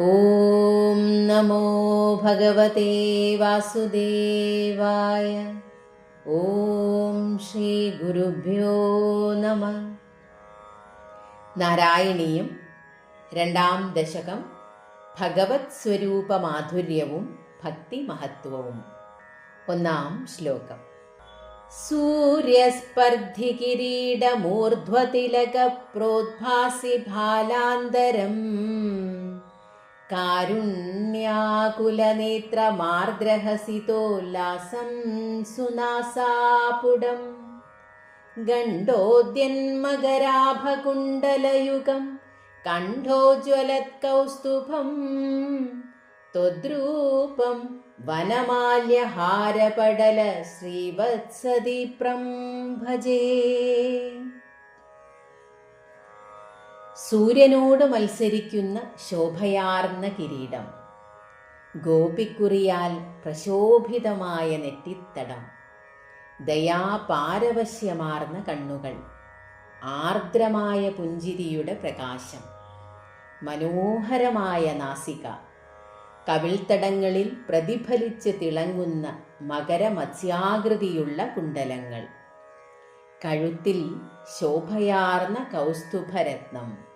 ॐ नमो भगवते वासुदेवाय ॐ ശ്രീഗുരുഭ്യോ നമ നാരായണീയം രണ്ടാം ദശകം ഭഗവത് സ്വരൂപ മാധുര്യവും ഭക്തി മഹത്വവും ഒന്നാം ശ്ലോകം സൂര്യസ്പർദ്ധി കിരീടമൂർധ്വതിലക പ്രോദ്ഭാസി ഭാലാന്തരം कारुण्याकुलनेत्रमार्द्रहसितोल्लासं सुनासापुडम् गण्डोद्यन्मगराभकुण्डलयुगं कण्ठोज्ज्वलत्कौस्तुभम् त्वद्रूपं वनमाल्यहारपडल श्रीवत्सदिप्रं भजे സൂര്യനോട് മത്സരിക്കുന്ന ശോഭയാർന്ന കിരീടം. ഗോപിക്കുറിയാൽ പ്രശോഭിതമായ നെറ്റിത്തടം. ദയാപാരവശ്യമാർന്ന കണ്ണുകൾ. ആർദ്രമായ പുഞ്ചിരിയുടെ പ്രകാശം. മനോഹരമായ നാസിക. കവിൾത്തടങ്ങളിൽ പ്രതിഫലിച്ച് തിളങ്ങുന്ന മകരമത്സ്യാകൃതിയുള്ള കുണ്ടലങ്ങൾ. കഴുത്തിൽ ശോഭയാർന്ന കൗസ്തുഭരത്നം.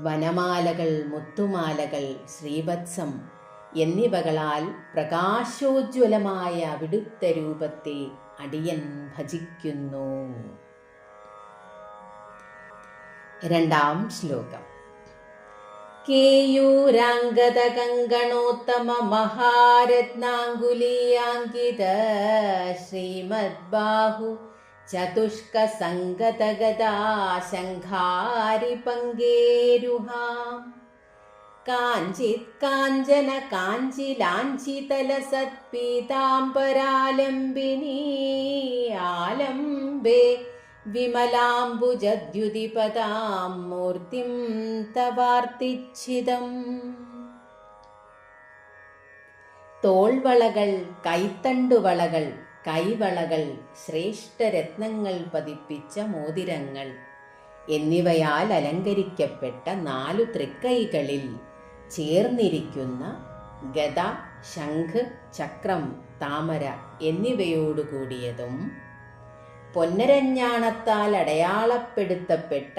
വനമാലകൾ മുത്തുമാലകൾ ശ്രീവത്സം എന്നിവകളാൽ പ്രകാശോജ്വലമായ അവിടുത്തെ രൂപത്തെ അടിയൻ ഭജിക്കുന്നു. രണ്ടാം ശ്ലോകം. കേയൂരാംഗതകങ്കണോത്തമ മഹാരത്നാങ്കുലീയാങ്കിത ശ്രീമദ്ബാഹു ചതുഷ്കസംഗതഗദാശങ്കാരിപങ്കേരുഹാം കാഞ്ചിത് കാഞ്ചന കാഞ്ചിലാഞ്ചിതലസത്പീതാംബരാലംബിനീ. ആലംബേ വിമലാംബുജദ്യുതിപദാം മൂർത്തിം തവാർത്തിച്ഛിതം. തോൾവളകൾ കൈത്തണ്ടുവളകൾ കൈവളകൾ ശ്രേഷ്ഠ രത്നങ്ങൾ പതിപ്പിച്ച മോതിരങ്ങൾ എന്നിവയാൽ അലങ്കരിക്കപ്പെട്ട നാലു തൃക്കൈകളിൽ ചേർന്നിരിക്കുന്ന ഗത ശംഖ് ചക്രം താമര എന്നിവയോടുകൂടിയതും പൊന്നരഞ്ഞാണത്താൽ അടയാളപ്പെടുത്തപ്പെട്ട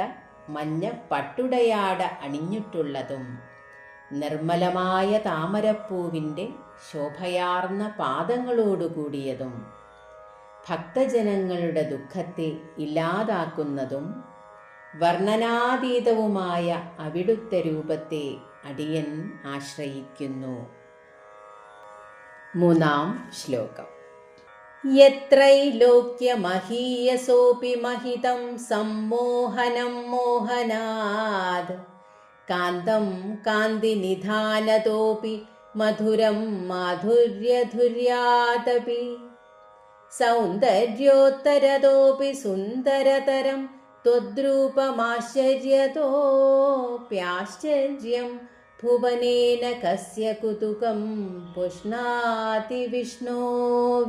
മഞ്ഞ പട്ടുടയാട അണിഞ്ഞിട്ടുള്ളതും നിർമ്മലമായ താമരപ്പൂവിന്റെ ശോഭയാർന്ന പാദങ്ങളോടുകൂടിയതും ഭക്തജനങ്ങളുടെ ദുഃഖത്തെ ഇല്ലാതാക്കുന്നതും വർണനാതീതവുമായ അവിടുത്ത രൂപത്തെ അടിയൻ ആശ്രയിക്കുന്നു. മൂന്നാം ശ്ലോകം. യത്രൈലോക്യമഹീയസോപി മഹിതം സമ്മോഹനം മോഹനാദ് कान्तं कान्तिनिधानतोऽपि मधुरं माधुर्यधुर्यादपि सौन्दर्योत्तरतोऽपि सुन्दरतरं त्वद्रूपमाश्चर्यतोऽप्याश्चर्यं ഭുവനേന കസ്യ കുതുകം പുഷ്ണാതി വിഷ്ണോ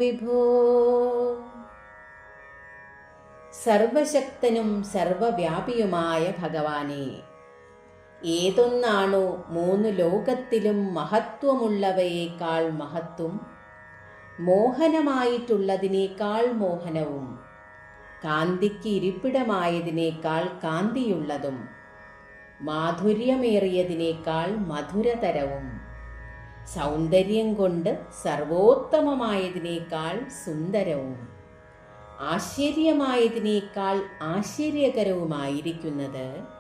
വിഭോ സർവശക്തനും സർവവ്യാപിയുമായ ഭഗവാനെ ഏതൊന്നാണോ മൂന്ന് ലോകത്തിലും മഹത്വമുള്ളവയേക്കാൾ മഹത്വം? മോഹനമായിട്ടുള്ളതിനേക്കാൾ മോഹനവും കാന്തിക്ക് ഇരിപ്പിടമായതിനേക്കാൾ കാന്തിയുള്ളതും മാധുര്യമേറിയതിനേക്കാൾ മധുരതരവും സൗന്ദര്യം കൊണ്ട് സർവോത്തമമായതിനേക്കാൾ സുന്ദരവും ആശ്ചര്യമായതിനേക്കാൾ ആശ്ചര്യകരവുമായിരിക്കുന്നത്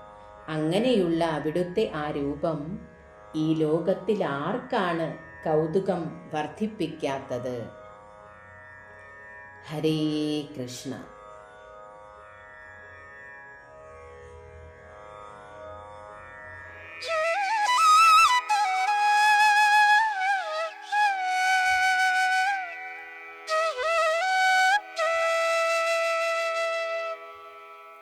അങ്ങനെയുള്ള അവിടുത്തെ ആ രൂപം ഈ ലോകത്തിൽ ആർക്കാണ് കൗതുകം വർദ്ധിപ്പിക്കാത്തത്? ഹരേ കൃഷ്ണ.